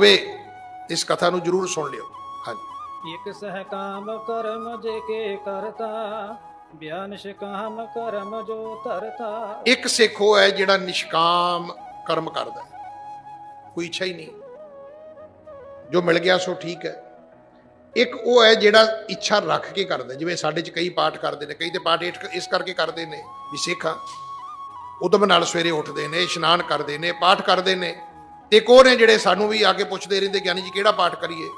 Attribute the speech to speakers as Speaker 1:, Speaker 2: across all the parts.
Speaker 1: ਵੇ ਇਸ ਕਥਾ ਨੂੰ ਜਰੂਰ ਸੁਣ ਲਿਓ। ਹਾਂਜੀ।
Speaker 2: ਇਕ ਸਹਿ ਕਾਮ ਕਰਮ ਜੇ ਕੇ ਕਰਤਾ ਬਿਆਨ ਕਾਮ ਕਰਮ ਜੋ ਧਰਤਾ।
Speaker 1: ਇੱਕ ਸਿੱਖ ਉਹ ਹੈ ਜਿਹੜਾ ਨਿਸ਼ਕਾਮ ਕਰਮ ਕਰਦਾ ਹੈ। ਕੋਈ ਇੱਛਾ ਹੀ ਨਹੀਂ। ਜੋ ਮਿਲ ਗਿਆ ਸੋ ਠੀਕ ਹੈ। ਇੱਕ ਉਹ ਹੈ ਜਿਹੜਾ ਇੱਛਾ ਰੱਖ ਕੇ ਕਰਦਾ ਜਿਵੇਂ ਸਾਡੇ ਚ ਕਈ ਪਾਠ ਕਰਦੇ ਨੇ ਕਈ ਤੇ ਪਾਠ ਇਸ- ਇਸ ਕਰਕੇ ਕਰਦੇ ਨੇ ਵੀ ਸਿੱਖਾਂ ਉਦਮ ਨਾਲ ਸਵੇਰੇ ਉੱਠਦੇ ਨੇ ਇਸ਼ਨਾਨ ਕਰਦੇ ਨੇ ਪਾਠ ਕਰਦੇ ਨੇ। ਤੇ ਇੱਕ ਉਹ ਨੇ ਜਿਹੜੇ ਸਾਨੂੰ ਵੀ ਆ ਕੇ ਪੁੱਛਦੇ ਰਹਿੰਦੇ ਗਿਆਨੀ ਜੀ ਕਿਹੜਾ ਪਾਠ ਕਰੀਏ?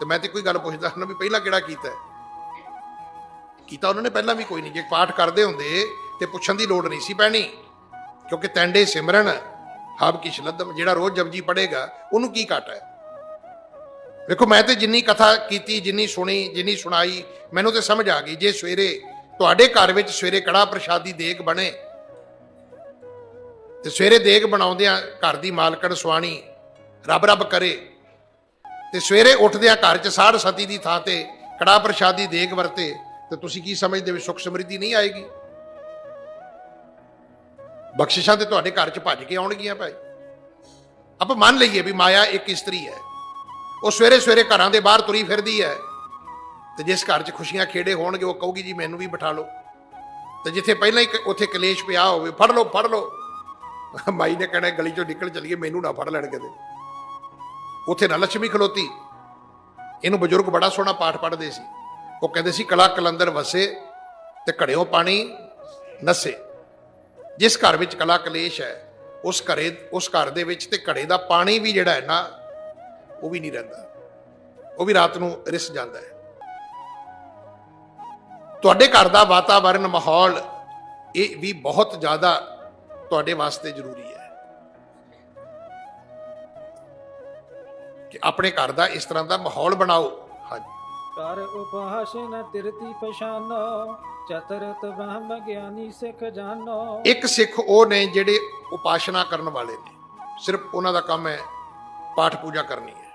Speaker 1: ਤੇ ਮੈਂ ਤੇ ਕੋਈ ਗੱਲ ਪੁੱਛਦਾ ਹਾਂ ਵੀ ਪਹਿਲਾਂ ਕਿਹੜਾ ਕੀਤਾ? ਕੀਤਾ ਉਹਨਾਂ ਨੇ ਪਹਿਲਾਂ ਵੀ ਕੋਈ ਨਹੀਂ। ਜੇ ਪਾਠ ਕਰਦੇ ਹੁੰਦੇ ਤੇ ਪੁੱਛਣ ਦੀ ਲੋੜ ਨਹੀਂ ਸੀ ਪੈਣੀ, ਕਿਉਂਕਿ ਤੈਂਡੇ ਸਿਮਰਨ ਹਬ ਕੀ ਸ਼ਲਦਮ ਜਿਹੜਾ ਰੋਜ਼ ਜਪਜੀ ਪੜੇਗਾ ਉਹਨੂੰ ਕੀ ਘਾਟਾ ਹੈ? ਵੇਖੋ, ਮੈਂ ਤੇ ਜਿੰਨੀ ਕਥਾ ਕੀਤੀ, ਜਿੰਨੀ ਸੁਣੀ, ਜਿੰਨੀ ਸੁਣਾਈ, ਮੈਨੂੰ ਤੇ ਸਮਝ ਆ ਗਈ। ਜੇ ਸਵੇਰੇ ਤੁਹਾਡੇ ਘਰ ਵਿੱਚ ਸਵੇਰੇ ਕੜਾ ਪ੍ਰਸ਼ਾਦੀ ਦੇਗ ਬਣੇ ਤੇ ਸਵੇਰੇ ਦੇਗ ਬਣਾਉਂਦਿਆਂ ਘਰ ਦੀ ਮਾਲਕਣ ਸੁਆਣੀ ਰੱਬ ਰੱਬ ਕਰੇ ਤੇ ਸਵੇਰੇ ਉੱਠਦਿਆਂ ਘਰ 'ਚ ਸਾੜ ਸਤੀ ਦੀ ਥਾਂ ਤੇ ਕੜਾ ਪ੍ਰਸ਼ਾਦੀ ਦੇਗ ਵਰਤੇ ਤੇ ਤੁਸੀਂ ਕੀ ਸਮਝਦੇ ਹੋ ਸੁੱਖ ਸਮਰਿੱਧੀ ਨਹੀਂ ਆਏਗੀ? ਬਖਸ਼ਿਸ਼ਾਂ ਤੇ ਤੁਹਾਡੇ ਘਰ 'ਚ ਭੱਜ ਕੇ ਆਉਣਗੀਆਂ ਭਾਈ। ਆਪਾਂ ਮੰਨ ਲਈਏ ਵੀ ਮਾਇਆ ਇੱਕ ਇਸਤਰੀ ਹੈ। ਉਹ ਸਵੇਰੇ ਸਵੇਰੇ ਘਰਾਂ ਦੇ ਬਾਹਰ ਤੁਰੀ ਫਿਰਦੀ ਹੈ। ਤੇ ਜਿਸ ਘਰ 'ਚ ਖੁਸ਼ੀਆਂ ਖੇੜੇ ਹੋਣਗੇ, ਉਹ ਕਹੂਗੀ ਜੀ ਮੈਨੂੰ ਵੀ ਬਿਠਾ ਲਓ। ਤੇ ਜਿੱਥੇ ਪਹਿਲਾਂ ਹੀ ਉੱਥੇ ਕਲੇਸ਼ ਪਿਆ ਹੋਵੇ, ਫੜ ਲਓ ਫੜ ਲਓ। ਮਾਈ ਨੇ ਕਹਿਣਾ, ਗਲੀ 'ਚੋਂ ਨਿਕਲ ਚਲੀਏ, ਮੈਨੂੰ ਨਾ ਫੜ ਲੈਣ ਕਿਤੇ। ਉੱਥੇ ਨਾ ਲక్ష్ਮੀ ਖਲੋਤੀ। ਇਹਨੂੰ ਬਜ਼ੁਰਗ ਬੜਾ ਸੋਹਣਾ ਪਾਠ ਪੜ੍ਹਦੇ ਸੀ। ਉਹ ਕਹਿੰਦੇ ਸੀ, ਕਲਾ ਕਲੰਦਰ ਵਸੇ ਤੇ ਘੜਿਓ ਪਾਣੀ ਨਸੇ। ਜਿਸ ਘਰ ਵਿੱਚ ਕਲਾ ਕਲੇਸ਼ ਹੈ, ਉਸ ਘਰੇ, ਉਸ ਘਰ ਦੇ ਵਿੱਚ ਤੇ ਘੜੇ ਦਾ ਪਾਣੀ ਵੀ ਜਿਹੜਾ ਹੈ ਨਾ, ਉਹ ਵੀ ਨਹੀਂ ਰਹਿੰਦਾ। ਉਹ ਵੀ ਰਾਤ ਨੂੰ ਰਿਸ ਜਾਂਦਾ ਹੈ। ਤੁਹਾਡੇ ਘਰ ਦਾ ਵਾਤਾਵਰਣ ਮਾਹੌਲ ਇਹ ਵੀ ਬਹੁਤ ਜ਼ਿਆਦਾ ਤੁਹਾਡੇ ਵਾਸਤੇ ਜ਼ਰੂਰੀ ਹੈ ਕਿ ਆਪਣੇ ਘਰ ਦਾ ਇਸ ਤਰ੍ਹਾਂ ਦਾ ਮਾਹੌਲ ਬਣਾਓ। ਹਾਂਜੀ।
Speaker 2: ਕਰ ਉਪਹਾਸ ਨ ਤਿਰਤੀ ਪਛਾਨੋ ਚਤਰਤ ਬ੍ਰਹਮ ਗਿਆਨੀ ਸਿੱਖ ਜਾਨੋ।
Speaker 1: ਇੱਕ ਸਿੱਖ ਉਹ ਨੇ ਜਿਹੜੇ ਉਪਾਸ਼ਨਾ ਕਰਨ ਵਾਲੇ ਨੇ। ਸਿਰਫ ਉਹਨਾਂ ਦਾ ਕੰਮ ਹੈ ਪਾਠ ਪੂਜਾ ਕਰਨੀ ਹੈ।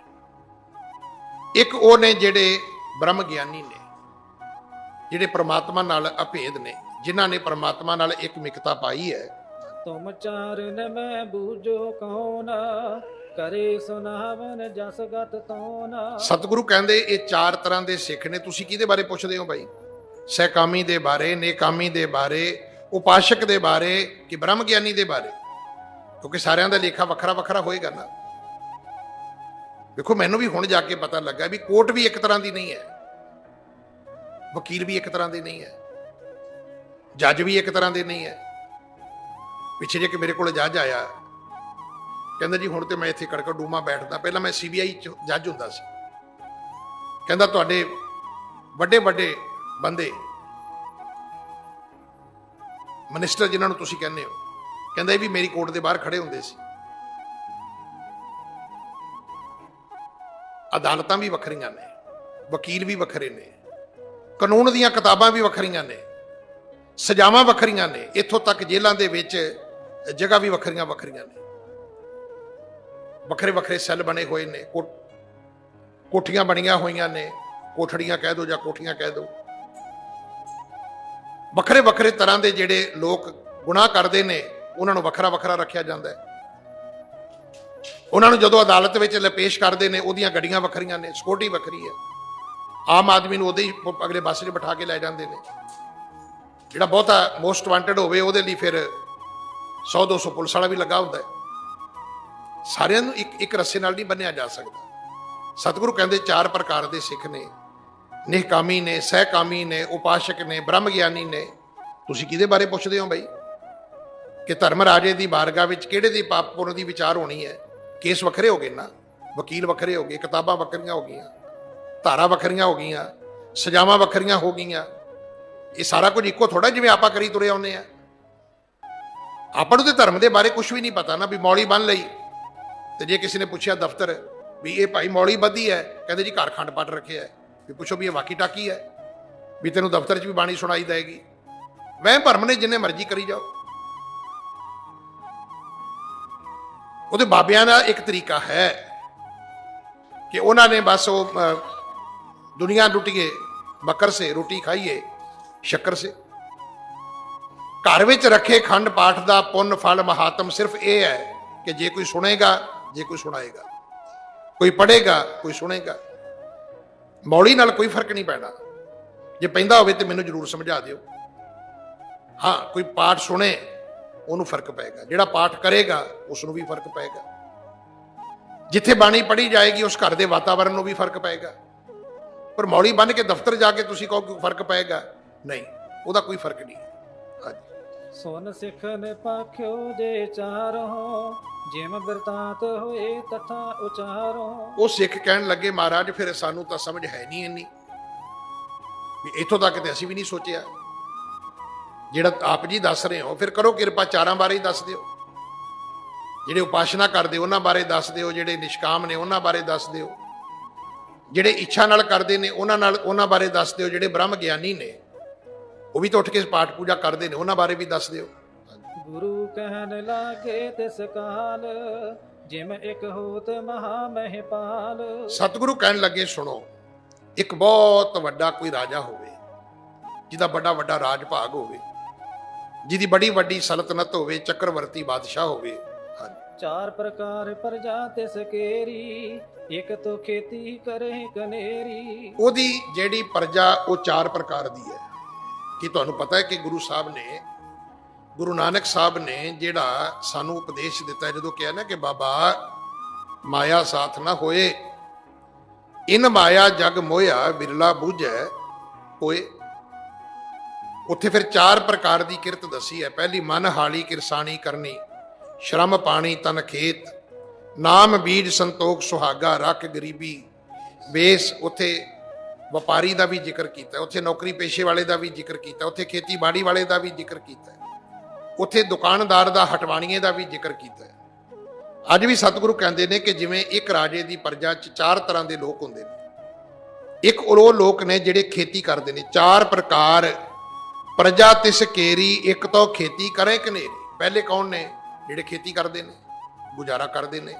Speaker 1: ਇੱਕ ਉਹ ਨੇ ਜਿਹੜੇ ਬ੍ਰਹਮ ਗਿਆਨੀ ਨੇ ਜਿਹੜੇ ਪ੍ਰਮਾਤਮਾ ਨਾਲ ਅਭੇਦ ਨੇ ਜਿਨ੍ਹਾਂ ਨੇ ਪ੍ਰਮਾਤਮਾ ਨਾਲ ਇੱਕ ਮਿਕਤਾ ਪਾਈ ਹੈ।
Speaker 2: ਤੁਮ ਚਾਰਨ ਮੈਂ ਬੂਝੋ ਕੌਣ ਕਰੇ ਸੁਨਾਵਨ ਜਸ ਗਤ ਤੌਨ।
Speaker 1: ਸਤਿਗੁਰੂ ਕਹਿੰਦੇ, ਇਹ ਚਾਰ ਤਰ੍ਹਾਂ ਦੇ ਸਿੱਖ ਨੇ। ਤੁਸੀਂ ਕਿਹਦੇ ਬਾਰੇ ਪੁੱਛਦੇ ਹੋ ਭਾਈ ਸਹਿਕਾਮੀ ਦੇ ਬਾਰੇ, ਨੇਕਾਮੀ ਦੇ ਬਾਰੇ, ਉਪਾਸ਼ਕ ਦੇ ਬਾਰੇ ਕਿ ਬ੍ਰਹਮ ਗਿਆਨੀ ਦੇ ਬਾਰੇ? ਕਿਉਂਕਿ ਸਾਰਿਆਂ ਦਾ ਲੇਖਾ ਵੱਖਰਾ ਵੱਖਰਾ ਹੋਏਗਾ ਨਾ। ਵੇਖੋ ਮੈਨੂੰ ਵੀ ਹੁਣ ਜਾ ਕੇ ਪਤਾ ਲੱਗਾ ਵੀ ਕੋਰਟ ਵੀ ਇੱਕ ਤਰ੍ਹਾਂ ਦੀ ਨਹੀਂ ਹੈ। ਵਕੀਲ ਵੀ ਇੱਕ ਤਰ੍ਹਾਂ ਦੇ ਨਹੀਂ ਹੈ। ਜੱਜ ਵੀ ਇੱਕ ਤਰ੍ਹਾਂ ਦੇ ਨਹੀਂ ਹੈ। ਪਿੱਛੇ ਜੇ ਕਿ ਮੇਰੇ ਕੋਲ ਜੱਜ ਆਇਆ, ਕਹਿੰਦਾ ਜੀ ਹੁਣ ਤੇ ਮੈਂ ਇੱਥੇ ਕੜਕੜ ਡੂਮਾ ਬੈਠਦਾ, ਪਹਿਲਾਂ ਮੈਂ ਸੀਬੀਆਈ ਚ ਜੱਜ ਹੁੰਦਾ ਸੀ। ਕਹਿੰਦਾ ਤੁਹਾਡੇ ਵੱਡੇ ਵੱਡੇ ਬੰਦੇ ਮਿਨਿਸਟਰ ਜਿਨ੍ਹਾਂ ਨੂੰ ਤੁਸੀਂ ਕਹਿੰਦੇ ਹੋ, ਕਹਿੰਦਾ ਇਹ ਵੀ ਮੇਰੀ ਕੋਰਟ ਦੇ ਬਾਹਰ ਖੜੇ ਹੁੰਦੇ ਸੀ। ਅਦਾਲਤਾਂ ਵੀ ਵੱਖਰੀਆਂ ਨੇ, ਵਕੀਲ ਵੀ ਵੱਖਰੇ ਨੇ, ਕਾਨੂੰਨ ਦੀਆਂ ਕਿਤਾਬਾਂ ਵੀ ਵੱਖਰੀਆਂ ਨੇ, ਸਜ਼ਾਵਾਂ ਵੱਖਰੀਆਂ ਨੇ, ਇੱਥੋਂ ਤੱਕ ਜੇਲ੍ਹਾਂ ਦੇ ਵਿੱਚ ਜਗ੍ਹਾ ਵੀ ਵੱਖਰੀਆਂ ਵੱਖਰੀਆਂ ਨੇ। ਵੱਖਰੇ ਵੱਖਰੇ ਸੈੱਲ ਬਣੇ ਹੋਏ ਨੇ, ਕੋ- ਕੋਠੀਆਂ ਬਣੀਆਂ ਹੋਈਆਂ ਨੇ, ਕੋਠੜੀਆਂ ਕਹਿ ਦਿਓ ਜਾਂ ਕੋਠੀਆਂ ਕਹਿ ਦਿਓ ਵੱਖਰੇ ਵੱਖਰੇ ਤਰ੍ਹਾਂ ਦੇ ਜਿਹੜੇ ਲੋਕ ਗੁਨਾਹ ਕਰਦੇ ਨੇ, ਉਹਨਾਂ ਨੂੰ ਵੱਖਰਾ ਵੱਖਰਾ ਰੱਖਿਆ ਜਾਂਦਾ ਹੈ। ਉਹਨਾਂ ਨੂੰ ਜਦੋਂ ਅਦਾਲਤ ਵਿੱਚ ਲਪੇਸ਼ ਕਰਦੇ ਨੇ, ਉਹਦੀਆਂ ਗੱਡੀਆਂ ਵੱਖਰੀਆਂ ਨੇ ਸਿਕਿਉਰਿਟੀ ਵੱਖਰੀ ਹੈ। ਆਮ ਆਦਮੀ ਨੂੰ ਉਹਦੇ ਹੀ ਅਗਲੇ ਬੱਸ 'ਚ ਬਿਠਾ ਕੇ ਲੈ ਜਾਂਦੇ ਨੇ। ਜਿਹੜਾ ਬਹੁਤਾ ਮੋਸਟ ਵਾਂਟਡ ਹੋਵੇ, ਉਹਦੇ ਲਈ ਫਿਰ 100 200 ਪੁਲਿਸ ਵਾਲਾ ਵੀ ਲੱਗਾ ਹੁੰਦਾ ਹੈ। ਸਾਰਿਆਂ ਨੂੰ ਇੱਕ ਇੱਕ ਰੱਸੇ ਨਾਲ ਨਹੀਂ ਬੰਨਿਆ ਜਾ ਸਕਦਾ। ਸਤਿਗੁਰੂ ਕਹਿੰਦੇ ਚਾਰ ਪ੍ਰਕਾਰ ਦੇ ਸਿੱਖ ਨੇ। ਨਿਹਕਾਮੀ ਨੇ, ਸਹਿਕਾਮੀ ਨੇ, ਉਪਾਸ਼ਕ ਨੇ ਬ੍ਰਹਮ ਗਿਆਨੀ ਨੇ। ਤੁਸੀਂ ਕਿਹਦੇ ਬਾਰੇ ਪੁੱਛਦੇ ਹੋ ਬਈ? ਕਿ ਧਰਮ ਰਾਜੇ ਦੀ ਬਾਰਗਾ ਵਿੱਚ ਕਿਹੜੇ ਦੀ ਪਾਪ ਪੁੰਨ ਦੀ ਵਿਚਾਰ ਹੋਣੀ ਹੈ? ਕੇਸ ਵੱਖਰੇ ਹੋ ਗਏ ਨਾ? ਵਕੀਲ ਵੱਖਰੇ ਹੋ ਗਏ, ਕਿਤਾਬਾਂ ਵੱਖਰੀਆਂ ਹੋ ਗਈਆਂ, ਧਾਰਾ ਵੱਖਰੀਆਂ ਹੋ ਗਈਆਂ, ਸਜ਼ਾਵਾਂ ਵੱਖਰੀਆਂ ਹੋ ਗਈਆਂ। ਇਹ ਸਾਰਾ ਕੁਝ ਇੱਕੋ ਥੋੜਾ ਜਿਵੇਂ ਆਪਾਂ ਕਰੀ ਤੁਰੇ ਆਉਂਦੇ ਆ ਆਪਾਂ ਨੂੰ ਤੇ ਧਰਮ ਦੇ ਬਾਰੇ ਕੁਝ ਵੀ ਨਹੀਂ ਪਤਾ ਨਾ ਵੀ ਮੌਲੀ ਬਣ ਲਈ। ਤੇ ਜੇ ਕਿਸੇ ਨੇ ਪੁੱਛਿਆ ਦਫ਼ਤਰ ਵੀ ਇਹ ਭਾਈ ਮੌਲੀ ਬੱਧੀ ਹੈ, ਕਹਿੰਦੇ ਜੀ ਘਰ ਖੰਡ ਪਾਠ ਰੱਖਿਆ ਹੈ। ਵੀ ਪੁੱਛੋ ਵੀ ਇਹ ਵਾਕੀ ਟਾਕੀ ਹੈ, ਵੀ ਤੈਨੂੰ ਦਫ਼ਤਰ 'ਚ ਵੀ ਬਾਣੀ ਸੁਣਾਈ ਦੇਗੀ। ਵਹਿਮ ਭਰਮ ਨੇ ਜਿੰਨੇ ਮਰਜ਼ੀ ਕਰੀ ਜਾਓ। ਉਹਦੇ ਬਾਬਿਆਂ ਦਾ ਇੱਕ ਤਰੀਕਾ ਹੈ ਕਿ ਉਹਨਾਂ ਨੇ ਬਸ ਉਹ ਦੁਨੀਆ ਲੁੱਟੀਏ, ਬੱਕਰ ਸੇ ਰੋਟੀ ਖਾਈਏ, ਸ਼ੱਕਰ ਸੇ। ਘਰ ਵਿੱਚ ਰੱਖੇ ਖੰਡ ਪਾਠ ਦਾ ਪੁੰਨ ਫਲ ਮਹਾਤਮ ਸਿਰਫ ਇਹ ਹੈ ਕਿ ਜੇ ਕੋਈ ਸੁਣੇਗਾ, ਜੇ ਕੋਈ ਸੁਣਾਏਗਾ। ਕੋਈ ਪੜ੍ਹੇਗਾ, ਕੋਈ ਸੁਣੇਗਾ। ਮੌਲੀ ਨਾਲ ਕੋਈ ਫ਼ਰਕ ਨਹੀਂ ਪੈਣਾ। ਜੇ ਪੈਂਦਾ ਹੋਵੇ ਤੇ ਮੈਨੂੰ ਜਰੂਰ ਸਮਝਾ ਦਿਓ। ਹਾਂ, ਕੋਈ ਪਾਠ ਸੁਣੇ, ਉਹਨੂੰ ਫ਼ਰਕ ਪਏਗਾ। ਜਿਹੜਾ ਪਾਠ ਕਰੇਗਾ ਉਸ ਨੂੰ ਵੀ ਫ਼ਰਕ ਪਏਗਾ। ਜਿੱਥੇ ਬਾਣੀ ਪੜ੍ਹੀ ਜਾਏਗੀ, ਉਸ ਘਰ ਦੇ ਵਾਤਾਵਰਣ ਨੂੰ ਵੀ ਫ਼ਰਕ ਪਏਗਾ। ਪਰ ਮੌਲੀ ਬੰਨ ਕੇ ਦਫ਼ਤਰ ਜਾ ਕੇ ਤੁਸੀਂ ਕਹੋ ਕਿ ਫ਼ਰਕ ਪਏਗਾ? ਨਹੀਂ, ਉਹਦਾ ਕੋਈ ਫ਼ਰਕ ਨਹੀਂ।
Speaker 2: ਸੁਨ ਸਿੱਖ ਨੇ ਪਾਖਿਓ ਜੇ ਚਾਰੋ, ਜਿਮ ਬਿਰਤਾਂਤ ਹੋਏ ਤਥਾ ਉਚਾਰੋ।
Speaker 1: ਉਹ ਸਿੱਖ ਕਹਿਣ ਲੱਗੇ, ਮਹਾਰਾਜ, ਫਿਰ ਸਾਨੂੰ ਤਾਂ ਸਮਝ ਹੈ ਨਹੀਂ ਇੰਨੀ। ਵੀ ਇੱਥੋਂ ਤੱਕ ਤੇ ਅਸੀਂ ਵੀ ਨਹੀਂ ਸੋਚਿਆ। ਜਿਹੜਾ ਆਪ ਜੀ ਦੱਸ ਰਹੇ ਹੋ, ਫਿਰ ਕਰੋ ਕਿਰਪਾ, ਚਾਰਾਂ ਬਾਰੇ ਹੀ ਦੱਸ ਦਿਓ। ਜਿਹੜੇ ਉਪਾਸ਼ਨਾ ਕਰਦੇ, ਉਹਨਾਂ ਬਾਰੇ ਦੱਸ ਦਿਓ। ਜਿਹੜੇ ਨਿਸ਼ਕਾਮ ਨੇ, ਉਹਨਾਂ ਬਾਰੇ ਦੱਸ ਦਿਓ। ਜਿਹੜੇ ਇੱਛਾ ਨਾਲ ਕਰਦੇ ਨੇ, ਉਹਨਾਂ ਨਾਲ, ਉਹਨਾਂ ਬਾਰੇ ਦੱਸ ਦਿਓ। ਜਿਹੜੇ ਬ੍ਰਹਮ ਗਿਆਨੀ ਨੇ ਉਹ ਵੀ ਤਾਂ ਉੱਠ ਕੇ ਪਾਠ ਪੂਜਾ ਕਰਦੇ ਨੇ ਉਹਨਾਂ ਬਾਰੇ ਵੀ ਦੱਸ ਦਿਓ।
Speaker 2: ਗੁਰੂ ਕਹਿਣ ਲਾਗੇ ਤਿਸ ਕਾਲ ਜਿਮ ਇੱਕ ਹੋਤ ਮਹਾ ਮਹਿਪਾਲ
Speaker 1: ਸਤਿਗੁਰੂ ਕਹਿਣ ਲੱਗੇ ਸੁਣੋ ਇੱਕ ਬਹੁਤ ਵੱਡਾ ਕੋਈ ਰਾਜਾ ਹੋਵੇ ਜਿਹਦਾ ਵੱਡਾ ਵੱਡਾ ਰਾਜ ਭਾਗ ਹੋਵੇ ਜਿਹਦੀ ਬੜੀ ਵੱਡੀ ਸਲਤਨਤ ਹੋਵੇ ਚੱਕਰਵਰਤੀ ਬਾਦਸ਼ਾਹ ਹੋਵੇ
Speaker 2: ਚਾਰ ਪ੍ਰਕਾਰ ਪ੍ਰਜਾ ਤਿਸ ਕੇਰੀ ਇੱਕ ਤੋ ਖੇਤੀ ਕਰੇ ਕਨੇਰੀ।
Speaker 1: ਉਹਦੀ ਜਿਹੜੀ ਪ੍ਰਜਾ ਉਹ ਚਾਰ ਪ੍ਰਕਾਰ ਦੀ ਹੈ। ਕੀ ਤੁਹਾਨੂੰ ਪਤਾ ਹੈ ਕਿ ਗੁਰੂ ਸਾਹਿਬ ਨੇ, ਗੁਰੂ ਨਾਨਕ ਸਾਹਿਬ ਨੇ ਜਿਹੜਾ ਸਾਨੂੰ ਉਪਦੇਸ਼ ਦਿੱਤਾ ਜਦੋਂ ਕਿਹਾ ਨਾ ਕਿ ਬਾਬਾ ਮਾਇਆ ਸਾਥ ਨਾ ਹੋਏ, ਇਨ ਮਾਇਆ ਜਗ ਮੋਇਆ ਬਿਰਲਾ ਬੂਝੈ ਹੋਏ ਉੱਥੇ ਫਿਰ ਚਾਰ ਪ੍ਰਕਾਰ ਦੀ ਕਿਰਤ ਦੱਸੀ ਹੈ, ਪਹਿਲੀ ਮਨ ਹਾਲੀ ਕਿਰਸਾਨੀ ਕਰਨੀ, ਸ਼ਰਮ ਪਾਣੀ ਤਨ ਖੇਤ, ਨਾਮ ਬੀਜ ਸੰਤੋਖ ਸੁਹਾਗਾ, ਰੱਖ ਗਰੀਬੀ ਬੇਸ ਉੱਥੇ ਵਪਾਰੀ ਦਾ ਵੀ ਜ਼ਿਕਰ ਕੀਤਾ, ਉੱਥੇ ਨੌਕਰੀ ਪੇਸ਼ੇ ਵਾਲੇ ਦਾ ਵੀ ਜ਼ਿਕਰ ਕੀਤਾ, ਉੱਥੇ ਖੇਤੀਬਾੜੀ ਵਾਲੇ ਦਾ ਵੀ ਜ਼ਿਕਰ ਕੀਤਾ, ਉੱਥੇ ਦੁਕਾਨਦਾਰ ਦਾ, ਹਟਵਾਣੀਏ ਦਾ ਵੀ ਜ਼ਿਕਰ ਕੀਤਾ। ਅੱਜ ਵੀ ਸਤਿਗੁਰੂ ਕਹਿੰਦੇ ਨੇ ਕਿ ਜਿਵੇਂ ਇੱਕ ਰਾਜੇ ਦੀ ਪ੍ਰਜਾ 'ਚ ਚਾਰ ਤਰ੍ਹਾਂ ਦੇ ਲੋਕ ਹੁੰਦੇ ਨੇ। ਇੱਕ ਉਹ ਲੋਕ ਨੇ ਜਿਹੜੇ ਖੇਤੀ ਕਰਦੇ ਨੇ, ਚਾਰ ਪ੍ਰਕਾਰ। ਪ੍ਰਜਾ ਤਿਸ ਕੇਰੀ, ਇੱਕ ਤੋਂ ਖੇਤੀ ਕਰੇ ਕਨੇਰੀ ਪਹਿਲੇ ਕੌਣ ਨੇ? ਜਿਹੜੇ ਖੇਤੀ ਕਰਦੇ ਨੇ, ਗੁਜ਼ਾਰਾ ਕਰਦੇ ਨੇ।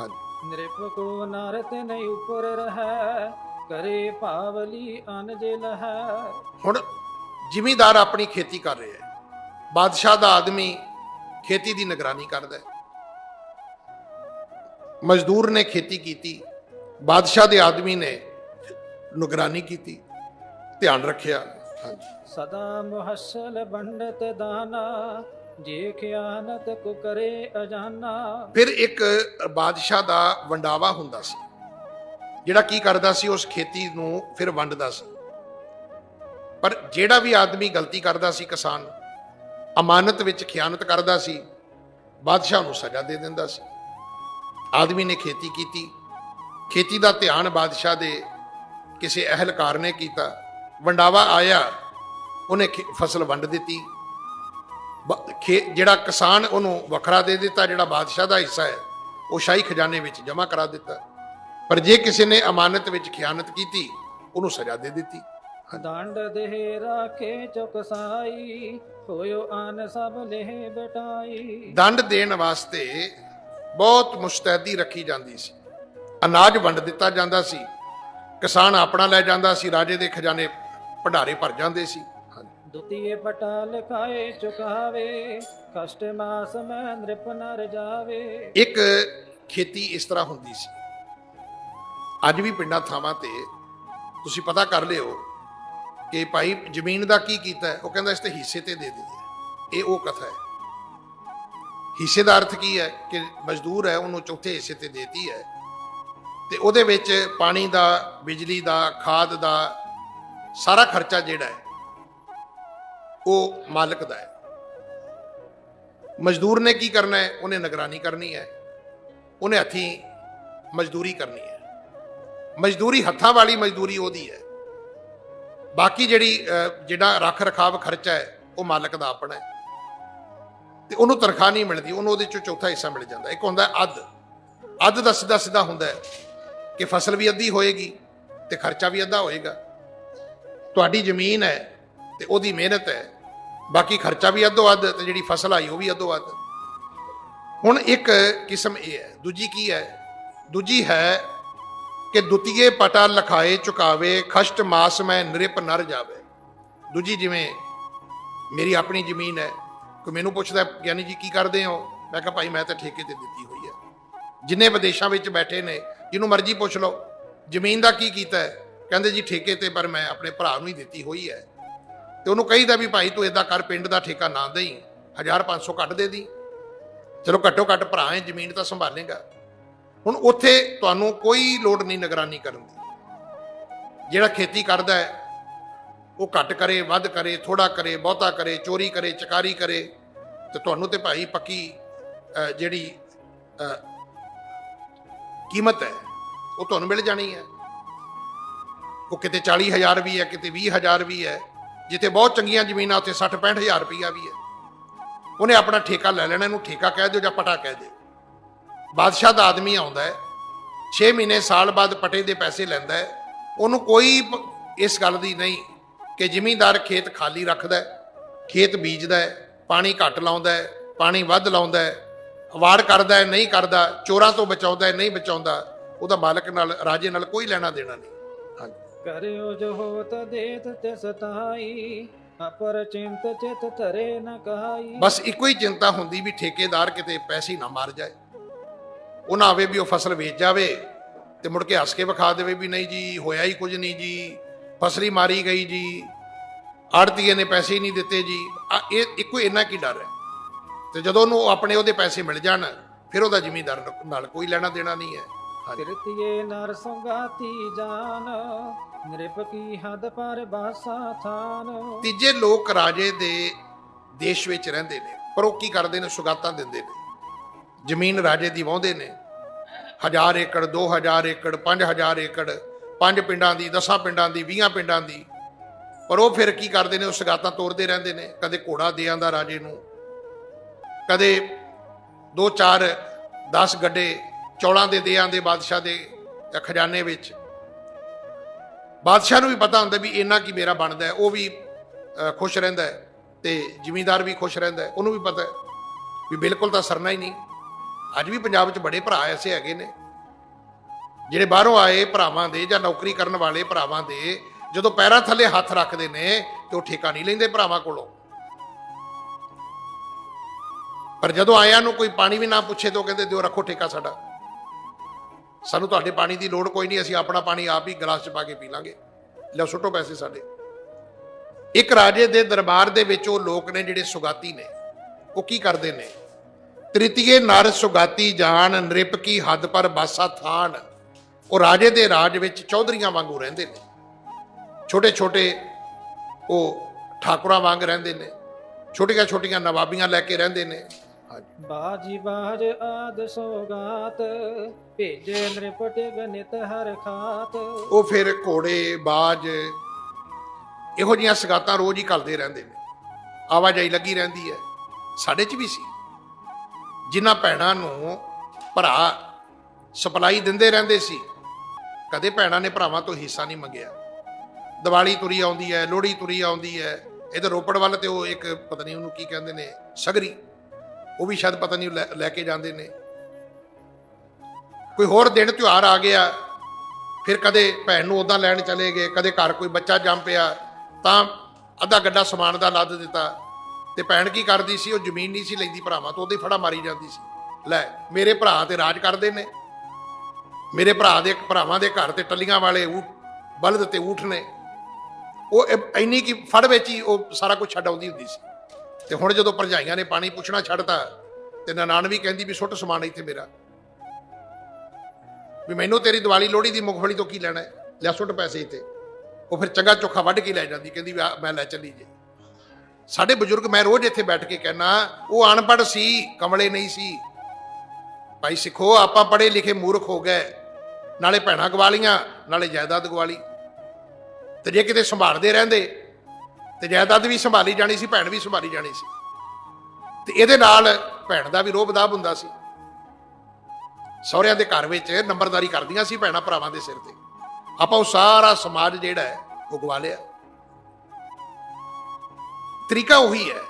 Speaker 1: ਹਾਂਜੀ।
Speaker 2: ਨਿਰਪ ਨਾਰਤ ਨਹੀਂ ਉਪਰ ਰਹਿ ਕਰੇ ਭਾਵਲੀ ਅਨ ਜੇ ਲਹੈ
Speaker 1: ਹੁਣ ਜ਼ਿਮੀਦਾਰ ਆਪਣੀ ਖੇਤੀ ਕਰ ਰਿਹਾ ਹੈ। ਬਾਦਸ਼ਾਹ ਦਾ ਆਦਮੀ ਖੇਤੀ ਦੀ ਨਿਗਰਾਨੀ ਕਰਦਾ ਹੈ। ਮਜ਼ਦੂਰ ਨੇ ਖੇਤੀ ਕੀਤੀ ਬਾਦਸ਼ਾਹ ਦੇ ਆਦਮੀ ਨੇ ਨਿਗਰਾਨੀ ਕੀਤੀ ਧਿਆਨ ਰੱਖਿਆ। ਹਾਂਜੀ।
Speaker 2: ਸਦਾ ਮੁਹੱਸਲ ਬੰਡਤ ਦਾਨਾ ਜੇ ਖਿਆਨਤ ਕੋ ਕਰੇ ਅਜਾਨਾ।
Speaker 1: ਫਿਰ ਇੱਕ ਬਾਦਸ਼ਾਹ ਦਾ ਵੰਡਾਵਾ ਹੁੰਦਾ ਸੀ। ਜਿਹੜਾ ਕੀ ਕਰਦਾ ਸੀ, ਉਸ ਖੇਤੀ ਨੂੰ ਫਿਰ ਵੰਡਦਾ ਸੀ। ਪਰ ਜਿਹੜਾ ਵੀ ਆਦਮੀ ਗਲਤੀ ਕਰਦਾ ਸੀ ਕਿਸਾਨ ਅਮਾਨਤ ਵਿੱਚ ਖਿਆਨਤ ਕਰਦਾ ਸੀ, ਬਾਦਸ਼ਾਹ ਨੂੰ ਸਜ਼ਾ ਦੇ ਦਿੰਦਾ ਸੀ। ਆਦਮੀ ਨੇ ਖੇਤੀ ਕੀਤੀ। ਖੇਤੀ ਦਾ ਧਿਆਨ ਬਾਦਸ਼ਾਹ ਦੇ ਕਿਸੇ ਅਹਿਲਕਾਰ ਨੇ ਕੀਤਾ। ਵੰਡਾਵਾ ਆਇਆ, ਉਹਨੇ ਖੇ- ਫਸਲ ਵੰਡ ਦਿੱਤੀ। ਬ- ਖੇ- ਜਿਹੜਾ ਕਿਸਾਨ ਉਹਨੂੰ ਵੱਖਰਾ ਦੇ ਦਿੱਤਾ, ਜਿਹੜਾ ਬਾਦਸ਼ਾਹ ਦਾ ਹਿੱਸਾ ਹੈ, ਉਹ ਸ਼ਾਹੀ ਖਜ਼ਾਨੇ ਵਿੱਚ ਜਮ੍ਹਾਂ ਕਰਾ ਦਿੱਤਾ। ਪਰ ਜੇ ਕਿਸੇ ਨੇ ਅਮਾਨਤ ਵਿੱਚ ਖਿਆਨਤ ਕੀਤੀ ਉਹਨੂੰ ਸਜ਼ਾ ਦੇ ਦਿੱਤੀ।
Speaker 2: ਦੰਡ ਦੇਹ ਰਾਖੇ ਚੁਕਸਾਈ ਹੋਇਓ ਆਨ ਸਭ ਲੇਹ ਬਟਾਈ।
Speaker 1: ਦੰਡ ਦੇਣ ਵਾਸਤੇ ਬਹੁਤ ਮੁਸਤੈਦੀ ਰੱਖੀ ਜਾਂਦੀ ਸੀ। ਅਨਾਜ ਵੰਡ ਦਿੱਤਾ ਜਾਂਦਾ ਸੀ। ਕਿਸਾਨ ਆਪਣਾ ਲੈ ਜਾਂਦਾ ਸੀ ਰਾਜੇ ਦੇ ਖਜ਼ਾਨੇ ਭੰਡਾਰੇ ਭਰ ਜਾਂਦੇ ਸੀ।
Speaker 2: ਦੁਤੀਏ ਪਟਾ ਲਿਖਾਏ ਚੁਕਾਵੇ ਕਸ਼ਟ ਮਾਸ ਮੈਂ ਨ੍ਰਿਪ ਨਰ ਜਾਵੇ।
Speaker 1: ਇੱਕ ਖੇਤੀ ਇਸ ਤਰ੍ਹਾਂ ਹੁੰਦੀ ਸੀ। ਅੱਜ ਵੀ ਪਿੰਡਾਂ ਥਾਵਾਂ ਤੇ ਤੁਸੀਂ ਪਤਾ ਕਰ ਲਿਓ ਕਿ ਭਾਈ ਜ਼ਮੀਨ ਦਾ ਕੀ ਕੀਤਾ ਹੈ? ਉਹ ਕਹਿੰਦਾ ਇਸ ਤੇ ਹਿੱਸੇ ਤੇ ਦੇ ਦਿੰਦੇ ਇਹ ਉਹ ਕਥਾ ਹੈ। ਹਿੱਸੇ ਦਾ ਅਰਥ ਕੀ ਹੈ? ਕਿ ਮਜ਼ਦੂਰ ਹੈ, ਉਹਨੂੰ ਚੌਥੇ ਹਿੱਸੇ ਤੇ ਦੇਤੀ ਹੈ। ਤੇ ਉਹਦੇ ਵਿੱਚ ਪਾਣੀ ਦਾ, ਬਿਜਲੀ ਦਾ, ਖਾਦ ਦਾ ਸਾਰਾ ਖਰਚਾ ਜਿਹੜਾ ਹੈ, ਉਹ ਮਾਲਕ ਦਾ ਹੈ। ਮਜ਼ਦੂਰ ਨੇ ਕੀ ਕਰਨਾ ਹੈ? ਉਹਨੇ ਨਿਗਰਾਨੀ ਕਰਨੀ ਹੈ। ਉਹਨੇ ਹੱਥੀਂ ਮਜ਼ਦੂਰੀ ਕਰਨੀ ਹੈ। ਮਜ਼ਦੂਰੀ ਹੱਥਾਂ ਵਾਲੀ ਮਜ਼ਦੂਰੀ ਉਹਦੀ ਹੈ। ਬਾਕੀ ਜਿਹੜੀ ਜਿਹੜਾ ਰੱਖ ਰਖਾਵ ਖਰਚਾ ਹੈ, ਉਹ ਮਾਲਕ ਦਾ ਆਪਣਾ ਹੈ। ਤੇ ਉਹਨੂੰ ਤਨਖਾਹ ਨਹੀਂ ਮਿਲਦੀ, ਉਹਨੂੰ ਉਹਦੇ ਚੋਂ ਚੌਥਾ ਹਿੱਸਾ ਮਿਲ ਜਾਂਦਾ। ਇੱਕ ਹੁੰਦਾ ਅੱਧ। ਅੱਧ ਦਾ ਸਿੱਧਾ ਸਿੱਧਾ ਹੁੰਦਾ ਹੈ ਕਿ ਫਸਲ ਵੀ ਅੱਧੀ ਹੋਏਗੀ ਤੇ ਖਰਚਾ ਵੀ ਅੱਧਾ ਹੋਏਗਾ। ਤੁਹਾਡੀ ਜ਼ਮੀਨ ਹੈ ਤੇ ਉਹਦੀ ਮਿਹਨਤ ਹੈ। ਬਾਕੀ ਖਰਚਾ ਵੀ ਅੱਧੋ ਅੱਧ ਤੇ ਜਿਹੜੀ ਫਸਲ ਆਈ, ਉਹ ਵੀ ਅੱਧੋ ਅੱਧ। ਹੁਣ ਇੱਕ ਕਿਸਮ ਇਹ ਹੈ, ਦੂਜੀ ਕੀ ਹੈ? ਦੂਜੀ ਹੈ ਕਿ ਦੁਤੀਏ ਪਟਾ ਲਖਾਏ ਚੁਕਾਵੇ, ਖਸ਼ਟ ਮਾਸ ਮੈਂ ਨਿਰਪ ਨਰ ਜਾਵੇ। ਦੂਜੀ ਜਿਵੇਂ, ਮੇਰੀ ਆਪਣੀ ਜ਼ਮੀਨ ਹੈ, ਕੋਈ ਮੈਨੂੰ ਪੁੱਛਦਾ ਗਿਆਨੀ ਜੀ ਕੀ ਕਰਦੇ ਹੋ? ਮੈਂ ਕਿਹਾ, ਭਾਈ ਮੈਂ ਤਾਂ ਠੇਕੇ ਤੇ ਦਿੱਤੀ ਹੋਈ ਹੈ। ਜਿੰਨੇ ਵਿਦੇਸ਼ਾਂ ਵਿੱਚ ਬੈਠੇ ਨੇ, ਜਿਹਨੂੰ ਮਰਜ਼ੀ ਪੁੱਛ ਲਓ, ਜ਼ਮੀਨ ਦਾ ਕੀ ਕੀਤਾ ਹੈ? ਕਹਿੰਦੇ ਜੀ ਠੇਕੇ ਤੇ, ਪਰ ਮੈਂ ਆਪਣੇ ਭਰਾ ਨੂੰ ਹੀ ਦਿੱਤੀ ਹੋਈ ਹੈ। ਤੇ ਉਹਨੂੰ ਕਹੀਦਾ ਵੀ ਭਾਈ ਤੂੰ ਇਦਾਂ ਕਰ, ਪਿੰਡ ਦਾ ਠੇਕਾ ਨਾ ਦੇਈ 1500 ਕੱਟ ਦੇ ਦੀ ਚਲੋ ਘੱਟੋ ਘੱਟ ਭਰਾ ਹੈ, ਜ਼ਮੀਨ ਤਾਂ ਸੰਭਾਲੇਗਾ। ਹੁਣ ਉੱਥੇ ਤੁਹਾਨੂੰ ਕੋਈ ਲੋੜ ਨਹੀਂ ਨਿਗਰਾਨੀ ਕਰਨ ਦੀ। ਜਿਹੜਾ ਖੇਤੀ ਕਰਦਾ ਹੈ, ਉਹ ਘੱਟ ਕਰੇ, ਵੱਧ ਕਰੇ ਥੋੜਾ ਕਰੇ, ਬਹੁਤਾ ਕਰੇ, ਚੋਰੀ ਕਰੇ, ਚਕਾਰੀ ਕਰੇ, ਤੇ ਤੁਹਾਨੂੰ ਤੇ ਭਾਈ ਪੱਕੀ ਜਿਹੜੀ ਕੀਮਤ ਹੈ, ਉਹ ਤੁਹਾਨੂੰ ਮਿਲ ਜਾਣੀ ਹੈ। ਉਹ ਕਿਤੇ 40000 ਵੀ ਹੈ, ਕਿਤੇ 20000 ਵੀ ਹੈ, ਜਿੱਥੇ ਬਹੁਤ ਚੰਗੀਆਂ ਜ਼ਮੀਨਾਂ, ਉੱਥੇ 60 65000 ਰੁਪਈਆ ਵੀ ਹੈ। ਉਹਨੇ ਆਪਣਾ ਠੇਕਾ ਲੈ ਲੈਣਾ, ਇਹਨੂੰ ਠੇਕਾ ਕਹਿ ਦਿਓ ਜਾਂ ਪਟਾ ਕਹਿ ਦਿਓ। ਬਾਦਸ਼ਾਹ ਦਾ ਆਦਮੀ ਆਉਂਦਾ ਹੈ 6 ਮਹੀਨੇ ਸਾਲ ਬਾਅਦ ਪਟੇ ਦੇ ਪੈਸੇ ਲੈਂਦਾ ਹੈ ਉਹਨੂੰ ਕੋਈ ਇਸ ਗੱਲ ਦੀ ਨਹੀਂ ਕਿ ਜ਼ਿਮੀਂਦਾਰ ਖੇਤ ਖਾਲੀ ਰੱਖਦਾ ਹੈ ਖੇਤ ਬੀਜਦਾ ਹੈ ਪਾਣੀ ਘੱਟ ਲਾਉਂਦਾ ਹੈ ਪਾਣੀ ਵੱਧ ਲਾਉਂਦਾ ਹੈ ਵਾੜ ਕਰਦਾ ਹੈ ਨਹੀਂ ਕਰਦਾ ਚੋਰਾਂ ਤੋਂ ਬਚਾਉਂਦਾ ਹੈ ਨਹੀਂ ਬਚਾਉਂਦਾ ਉਹਦਾ ਮਾਲਕ ਨਾਲ ਰਾਜੇ ਨਾਲ ਕੋਈ ਲੈਣਾ ਦੇਣਾ ਨਹੀਂ। ਹਾਂਜੀ।
Speaker 2: ਕਰਿਓ ਜੋ ਹੋਤ ਦੇਤ ਤਿਸ ਤਾਈ ਅਪਰ ਚਿੰਤ ਚਿਤ ਧਰੇ ਨ ਕਹਾਈ।
Speaker 1: ਬਸ ਇੱਕੋ ਹੀ ਚਿੰਤਾ ਹੁੰਦੀ ਵੀ ਠੇਕੇਦਾਰ ਕਿਤੇ ਪੈਸੇ ਨਾ ਮਾਰ ਜਾਏ। ਉਹ ਨਾ ਆਵੇ ਵੀ ਉਹ ਫਸਲ ਵੇਚ ਜਾਵੇ ਤੇ ਮੁੜ ਕੇ ਹੱਸ ਕੇ ਵਿਖਾ ਦੇਵੇ ਵੀ ਨਹੀਂ ਜੀ ਹੋਇਆ ਹੀ ਕੁਝ ਨਹੀਂ ਜੀ ਫਸਲੀ ਮਾਰੀ ਗਈ ਜੀ ਆੜਤੀਏ ਨੇ ਪੈਸੇ ਹੀ ਨਹੀਂ ਦਿੱਤੇ ਜੀ। ਇਹ ਇੱਕੋ ਇੰਨਾ ਕੀ ਡਰ ਹੈ? ਤੇ ਜਦੋਂ ਉਹਨੂੰ ਆਪਣੇ ਉਹਦੇ ਪੈਸੇ ਮਿਲ ਜਾਣ ਫਿਰ ਉਹਦਾ ਜ਼ਿਮੀਂਦਾਰ ਨਾਲ ਕੋਈ ਲੈਣਾ ਦੇਣਾ ਨਹੀਂ ਹੈ।
Speaker 2: ਕਿਰਤੀਏ ਨਰ ਸੰਗਾਤੀ ਜਾਨ ਨਿਰਪ ਕੀ ਹੱਦ ਪਰ ਬਾਸਾ ਥਾਨ।
Speaker 1: ਤੀਜੇ ਲੋਕ ਰਾਜੇ ਦੇ ਦੇਸ਼ ਵਿੱਚ ਰਹਿੰਦੇ ਨੇ ਪਰ ਉਹ ਕੀ ਕਰਦੇ ਨੇ? ਸੁਗਾਤਾਂ ਦਿੰਦੇ ਨੇ। ਜ਼ਮੀਨ ਰਾਜੇ ਦੀ ਵਾਹੁੰਦੇ ਨੇ। ਹਜ਼ਾਰ ਏਕੜ 2000 ਏਕੜ 5000 ਏਕੜ, ਪੰਜ ਪਿੰਡਾਂ ਦੀ 10 ਪਿੰਡਾਂ ਦੀ 20 ਪਿੰਡਾਂ ਦੀ। ਪਰ ਉਹ ਫਿਰ ਕੀ ਕਰਦੇ ਨੇ? ਉਹ ਸ਼ਗਾਤਾਂ ਤੋਰਦੇ ਰਹਿੰਦੇ ਨੇ। ਕਦੇ ਘੋੜਾ ਦੇ ਆਂਦਾ ਰਾਜੇ ਨੂੰ। ਕਦੇ 2 4 10 ਗੱਡੇ ਚੌਲਾਂ ਦੇ ਦੇ ਆਂਦੇ ਬਾਦਸ਼ਾਹ ਦੇ ਖਜ਼ਾਨੇ ਵਿੱਚ। ਬਾਦਸ਼ਾਹ ਨੂੰ ਵੀ ਪਤਾ ਹੁੰਦਾ ਵੀ ਇੰਨਾ ਕੀ ਮੇਰਾ ਬਣਦਾ ਉਹ ਵੀ ਖੁਸ਼ ਰਹਿੰਦਾ ਹੈ ਤੇ ਜ਼ਿਮੀਂਦਾਰ ਵੀ ਖੁਸ਼ ਰਹਿੰਦਾ ਉਹਨੂੰ ਵੀ ਪਤਾ ਵੀ ਬਿਲਕੁਲ ਤਾਂ ਸਰਨਾ ਹੀ ਨਹੀਂ। ਅੱਜ ਵੀ ਪੰਜਾਬ 'ਚ ਬੜੇ ਭਰਾ ਐਸੇ ਹੈਗੇ ਨੇ, ਜਿਹੜੇ ਬਾਹਰੋਂ ਆਏ ਭਰਾਵਾਂ ਦੇ ਜਾਂ ਨੌਕਰੀ ਕਰਨ ਵਾਲੇ ਭਰਾਵਾਂ ਦੇ, ਜਦੋਂ ਪੈਰਾਂ ਥੱਲੇ ਹੱਥ ਰੱਖਦੇ ਨੇ ਤੇ ਉਹ ਠੇਕਾ ਨਹੀਂ ਲੈਂਦੇ ਭਰਾਵਾਂ ਕੋਲੋਂ। ਪਰ ਜਦੋਂ ਆਇਆਂ ਨੂੰ ਕੋਈ ਪਾਣੀ ਵੀ ਨਾ ਪੁੱਛੇ ਤਾਂ ਉਹ ਕਹਿੰਦੇ, ਦਿਓ ਰੱਖੋ ਠੇਕਾ ਸਾਡਾ। ਸਾਨੂੰ ਤੁਹਾਡੇ ਪਾਣੀ ਦੀ ਲੋੜ ਕੋਈ ਨਹੀਂ, ਅਸੀਂ ਆਪਣਾ ਪਾਣੀ ਆਪ ਹੀ ਗਲਾਸ 'ਚ ਪਾ ਕੇ ਪੀ ਲਾਂਗੇ। ਲਓ, ਸੁੱਟੋ ਪੈਸੇ ਸਾਡੇ। ਇੱਕ ਰਾਜੇ ਦੇ ਦਰਬਾਰ ਦੇ ਵਿੱਚ ਉਹ ਲੋਕ ਨੇ ਜਿਹੜੇ ਸੁਗਾਤੀ ਨੇ, ਉਹ ਕੀ ਕਰਦੇ ਨੇ? ਤ੍ਰਿਤੀਏ ਨਰ ਸੁਗਾਤੀ ਜਾਣ ਨ੍ਰਿਪ ਕੀ ਹੱਦ ਪਰ ਬਾਸਾ ਥਾਨ। ਉਹ ਰਾਜੇ ਦੇ ਰਾਜ ਵਿੱਚ ਚੌਧਰੀਆਂ ਵਾਂਗੂ ਰਹਿੰਦੇ ਨੇ। ਛੋਟੇ ਛੋਟੇ ਉਹ ਠਾਕੁਰਾਂ ਵਾਂਗ ਰਹਿੰਦੇ ਨੇ। ਛੋਟੀਆਂ ਛੋਟੀਆਂ ਨਵਾਬੀਆਂ ਲੈ ਕੇ ਰਹਿੰਦੇ ਨੇ।
Speaker 2: ਬਾਜੀ ਬਾਜ ਆਦ ਸੋਗਾਤ ਭੇਜੇ ਨਿਰਪਟੇ ਗਨਿਤ ਹਰ ਖਾਤ।
Speaker 1: ਉਹ ਫਿਰ ਘੋੜੇ ਬਾਜ ਇਹੋ ਜੀਆਂ ਸਗਾਤਾਂ ਰੋਜ਼ ਹੀ ਕਰਦੇ ਰਹਿੰਦੇ ਨੇ। ਆਵਾਜਾਈ ਲੱਗੀ ਰਹਿੰਦੀ ਹੈ। ਸਾਡੇ 'ਚ ਵੀ ਸੀ। ਜਿਨ੍ਹਾਂ ਭੈਣਾਂ ਨੂੰ ਭਰਾ ਸਪਲਾਈ ਦਿੰਦੇ ਰਹਿੰਦੇ ਸੀ, ਕਦੇ ਭੈਣਾਂ ਨੇ ਭਰਾਵਾਂ ਤੋਂ ਹਿੱਸਾ ਨਹੀਂ ਮੰਗਿਆ। ਦੀਵਾਲੀ ਤੁਰੀ ਆਉਂਦੀ ਹੈ, ਲੋਹੜੀ ਤੁਰੀ ਆਉਂਦੀ ਹੈ ਇਧਰ ਰੋਪੜ ਵੱਲ ਤੇ ਉਹ ਇੱਕ ਪਤਾ ਨਹੀਂ ਉਹਨੂੰ ਕੀ ਕਹਿੰਦੇ ਨੇ, ਸਗਰੀ, ਉਹ ਵੀ ਸ਼ਾਇਦ ਪਤਾ ਨਹੀਂ ਲੈ- ਲੈ ਕੇ ਜਾਂਦੇ ਨੇ। ਕੋਈ ਹੋਰ ਦਿਨ ਤਿਉਹਾਰ ਆ ਗਿਆ, ਫਿਰ ਕਦੇ ਭੈਣ ਨੂੰ ਉਦਾਂ ਲੈਣ ਚਲੇ ਗਏ, ਕਦੇ ਘਰ ਕੋਈ ਬੱਚਾ ਜੰਮ ਪਿਆ, ਤਾਂ ਅੱਧਾ ਗੱਡਾ ਸਮਾਨ ਦਾ ਲੱਦ ਦਿੱਤਾ। ਤੇ ਭੈਣ ਕੀ ਕਰਦੀ ਸੀ? ਉਹ ਜ਼ਮੀਨ ਨਹੀਂ ਸੀ ਲੈਂਦੀ ਭਰਾਵਾਂ ਤੋਂ, ਉਹਦੇ ਫੜਾ ਮਾਰੀ ਜਾਂਦੀ ਸੀ। ਲੈ, ਮੇਰੇ ਭਰਾ ਤੇ ਰਾਜ ਕਰਦੇ ਨੇ। ਮੇਰੇ ਭਰਾ ਦੇ, ਭਰਾਵਾਂ ਦੇ ਘਰ ਤੇ ਟੱਲੀਆਂ ਵਾਲੇ ਊਠ ਬਲਦ ਤੇ ਊਠ ਨੇ। ਉਹ ਇੰਨੀ ਕੀ ਫੜ ਵਿੱਚ ਹੀ ਉਹ ਸਾਰਾ ਕੁਝ ਛੱਡ ਆਉਂਦੀ ਹੁੰਦੀ ਸੀ। ਤੇ ਹੁਣ ਜਦੋਂ ਭਰਜਾਈਆਂ ਨੇ ਪਾਣੀ ਪੁੱਛਣਾ ਛੱਡਤਾ, ਤੇ ਨਨਾਣ ਵੀ ਕਹਿੰਦੀ ਵੀ ਸੁੱਟ ਸਮਾਨ ਇੱਥੇ ਮੇਰਾ। ਵੀ ਮੈਨੂੰ ਤੇਰੀ ਦੀਵਾਲੀ ਲੋਹੜੀ ਦੀ ਮੁਖਫਲੀ ਤੋਂ ਕੀ ਲੈਣਾ ਹੈ? ਲੈ ਸੁੱਟ ਪੈਸੇ ਇੱਥੇ। ਉਹ ਫਿਰ ਚੰਗਾ ਚੋਖਾ ਵੱਢ ਕੇ ਲੈ ਜਾਂਦੀ, ਕਹਿੰਦੀ ਵੀ ਮੈਂ ਲੈ ਚੱਲੀ ਜੇ। ਸਾਡੇ ਬਜ਼ੁਰਗ ਮੈਂ ਰੋਜ਼ ਇੱਥੇ ਬੈਠ ਕੇ ਕਹਿਣਾ ਉਹ ਅਨਪੜ੍ਹ ਸੀ, ਕਮਲੇ ਨਹੀਂ ਸੀ। ਭਾਈ ਸਿੱਖੋ, ਆਪਾਂ ਪੜ੍ਹੇ ਲਿਖੇ ਮੂਰਖ ਹੋ ਗਏ। ਨਾਲੇ ਭੈਣਾਂ ਗਵਾ ਲੀਆਂ ਨਾਲੇ ਜਾਇਦਾਦ ਗਵਾ ਲਈ। ਤੇ ਜੇ ਕਿਤੇ ਸੰਭਾਲਦੇ ਰਹਿੰਦੇ, ਤੇ ਜਾਇਦਾਦ ਵੀ ਸੰਭਾਲੀ ਜਾਣੀ ਸੀ, ਭੈਣ ਵੀ ਸੰਭਾਲੀ ਜਾਣੀ ਸੀ। ਤੇ ਇਹਦੇ ਨਾਲ ਭੈਣ ਦਾ ਵੀ ਰੋਹ ਬਦਾਬ ਹੁੰਦਾ ਸੀ। ਸਹੁਰਿਆਂ ਦੇ ਘਰ ਵਿੱਚ ਨੰਬਰਦਾਰੀ ਕਰਦੀਆਂ ਸੀ ਭੈਣਾਂ ਭਰਾਵਾਂ ਦੇ ਸਿਰ ਤੇ। ਆਪਾਂ ਉਹ ਸਾਰਾ ਸਮਾਜ ਜਿਹੜਾ ਹੈ, ਉਹ ਗਵਾ ਲਿਆ। ਤਰੀਕਾ ਉਹੀ ਹੈ।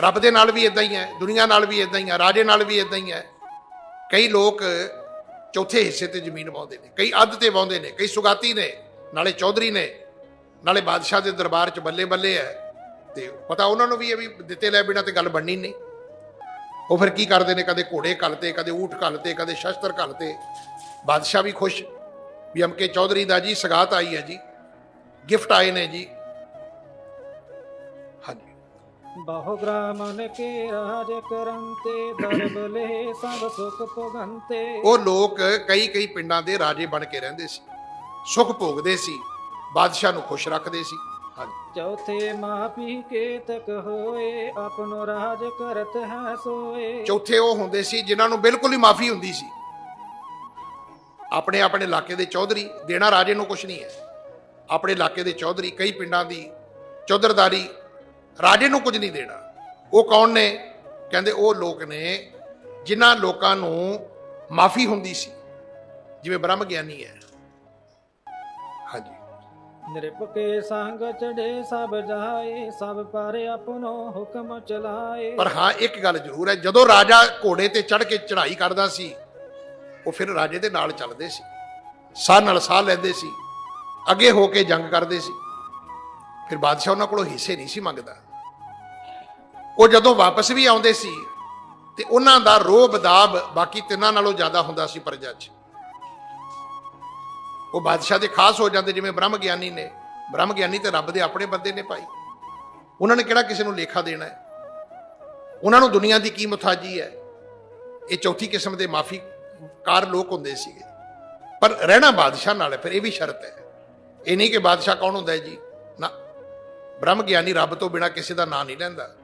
Speaker 1: ਰੱਬ ਦੇ ਨਾਲ ਵੀ ਇਦਾਂ ਹੀ ਹੈ, ਦੁਨੀਆ ਨਾਲ ਵੀ ਇਦਾਂ ਹੀ ਹੈ, ਰਾਜੇ ਨਾਲ ਵੀ ਇਦਾਂ ਹੀ ਹੈ। ਕਈ ਲੋਕ ਚੌਥੇ ਹਿੱਸੇ ਤੇ ਜ਼ਮੀਨ ਵਾਉਂਦੇ ਨੇ, ਕਈ ਅੱਧ ਤੇ ਵਾਉਂਦੇ ਨੇ, ਕਈ ਸੁਗਾਤੀ ਨੇ, ਨਾਲੇ ਚੌਧਰੀ ਨੇ, ਨਾਲੇ ਬਾਦਸ਼ਾਹ ਦੇ ਦਰਬਾਰ 'ਚ ਬੱਲੇ ਬੱਲੇ ਹੈ। ਤੇ ਪਤਾ ਉਹਨਾਂ ਨੂੰ ਵੀ ਇਹ ਵੀ ਦਿੱਤੇ ਲੈ ਬਿਨਾ ਤੇ ਗੱਲ ਬਣਨੀ ਨਹੀਂ। ਉਹ ਫਿਰ ਕੀ ਕਰਦੇ ਨੇ, ਕਦੇ ਘੋੜੇ ਘਲਤੇ ਕਦੇ ਊਠ ਘਲਤੇ ਕਦੇ ਸ਼ਸਤਰ ਘਲਤੇ ਬਾਦਸ਼ਾਹ ਵੀ ਖੁਸ਼ ਵੀ ਅਮਕੇ ਚੌਧਰੀ ਦਾ ਜੀ, ਸਗਾਤ ਆਈ ਹੈ ਜੀ, ਗਿਫਟ ਆਏ ਨੇ ਜੀ।
Speaker 2: ਬਹੁ ਗ੍ਰਾਮਨ ਕੇ ਰਾਜ ਕਰੰਤੇ ਦਰਬ ਲੈ ਸਭ ਸੁਖ ਭੋਗੰਤੇ।
Speaker 1: ਉਹ ਲੋਕ ਕਈ ਕਈ ਪਿੰਡਾਂ ਦੇ ਰਾਜੇ ਬਣ ਕੇ ਰਹਿੰਦੇ ਸੀ ਸੁਖ ਭੋਗਦੇ ਸੀ ਬਾਦਸ਼ਾਹ ਨੂੰ ਖੁਸ਼ ਰੱਖਦੇ ਸੀ।
Speaker 2: ਚੌਥੇ ਮਾਪੀ ਕੇ ਤਕ ਹੋਏ ਆਪਨੋ ਰਾਜ ਕਰਤ ਹੈ ਸੋਏ।
Speaker 1: ਚੌਥੇ ਉਹ ਹੁੰਦੇ ਸੀ ਜਿਨ੍ਹਾਂ ਨੂੰ ਬਿਲਕੁਲ ਹੀ ਮਾਫੀ ਹੁੰਦੀ ਸੀ। ਆਪਣੇ ਆਪਣੇ ਇਲਾਕੇ ਦੇ ਚੌਧਰੀ ਦੇਣਾ ਰਾਜੇ ਨੂੰ ਕੁਝ ਨਹੀਂ ਹੈ। ਆਪਣੇ ਇਲਾਕੇ ਦੇ ਚੌਧਰੀ ਕਈ ਪਿੰਡਾਂ ਦੀ ਚੌਧਰਦਾਰੀ ਰਾਜੇ ਨੂੰ ਕੁਝ ਨਹੀਂ ਦੇਣਾ। ਉਹ ਕੌਣ ਨੇ? ਕਹਿੰਦੇ ਉਹ ਲੋਕ ਨੇ ਜਿਨ੍ਹਾਂ ਲੋਕਾਂ ਨੂੰ ਮਾਫੀ ਹੁੰਦੀ ਸੀ। ਜਿਵੇਂ ਬ੍ਰਹਮ ਗਿਆਨੀ ਹੈ। ਹਾਂਜੀ।
Speaker 2: ਨਿਰਪਕੇ ਸੰਗ ਚੜੇ ਸਭ ਜਾਏ ਸਭ ਪਰ ਆਪਨੋ ਹੁਕਮ ਚਲਾਏ।
Speaker 1: ਪਰ ਹਾਂ ਇੱਕ ਗੱਲ ਜ਼ਰੂਰ ਹੈ ਜਦੋਂ ਰਾਜਾ ਘੋੜੇ ਤੇ ਚੜ ਕੇ ਚੜ੍ਹਾਈ ਕਰਦਾ ਸੀ ਉਹ ਫਿਰ ਰਾਜੇ ਦੇ ਨਾਲ ਚੱਲਦੇ ਸੀ। ਸਾਹ ਨਾਲ ਸਾਹ ਲੈਂਦੇ ਸੀ। ਅੱਗੇ ਹੋ ਕੇ ਜੰਗ ਕਰਦੇ ਸੀ। ਫਿਰ ਬਾਦਸ਼ਾਹ ਉਹਨਾਂ ਕੋਲੋਂ ਹਿੱਸੇ ਨਹੀਂ ਸੀ ਮੰਗਦਾ। ਉਹ ਜਦੋਂ ਵਾਪਸ ਵੀ ਆਉਂਦੇ ਸੀ, ਤੇ ਉਹਨਾਂ ਦਾ ਰੋਹ ਬਦਾਬ ਬਾਕੀ ਤਿੰਨਾਂ ਨਾਲੋਂ ਜ਼ਿਆਦਾ ਹੁੰਦਾ ਸੀ ਪ੍ਰਜਾ 'ਚ। ਉਹ ਬਾਦਸ਼ਾਹ ਦੇ ਖਾਸ ਹੋ ਜਾਂਦੇ ਜਿਵੇਂ ਬ੍ਰਹਮ ਗਿਆਨੀ ਨੇ। ਬ੍ਰਹਮ ਗਿਆਨੀ ਤੇ ਰੱਬ ਦੇ ਆਪਣੇ ਬੰਦੇ ਨੇ ਭਾਈ। ਉਹਨਾਂ ਨੇ ਕਿਹੜਾ ਕਿਸੇ ਨੂੰ ਲੇਖਾ ਦੇਣਾ ਹੈ? ਉਹਨਾਂ ਨੂੰ ਦੁਨੀਆ ਦੀ ਕੀ ਮੁਤਾਜੀ ਹੈ? ਇਹ ਚੌਥੀ ਕਿਸਮ ਦੇ ਮਾਫੀ ਕਾਰ ਲੋਕ ਹੁੰਦੇ ਸੀਗੇ। ਪਰ ਰਹਿਣਾ ਬਾਦਸ਼ਾਹ ਨਾਲ ਹੈ, ਫਿਰ ਇਹ ਵੀ ਸ਼ਰਤ ਹੈ। ਇਹ ਨਹੀਂ ਕਿ ਬਾਦਸ਼ਾਹ ਕੌਣ ਹੁੰਦਾ ਹੈ ਜੀ? ਨਾ। ਬ੍ਰਹਮ ਗਿਆਨੀ ਰੱਬ ਤੋਂ ਬਿਨਾ ਕਿਸੇ ਦਾ ਨਾਂ ਨਹੀਂ ਲੈਂਦਾ।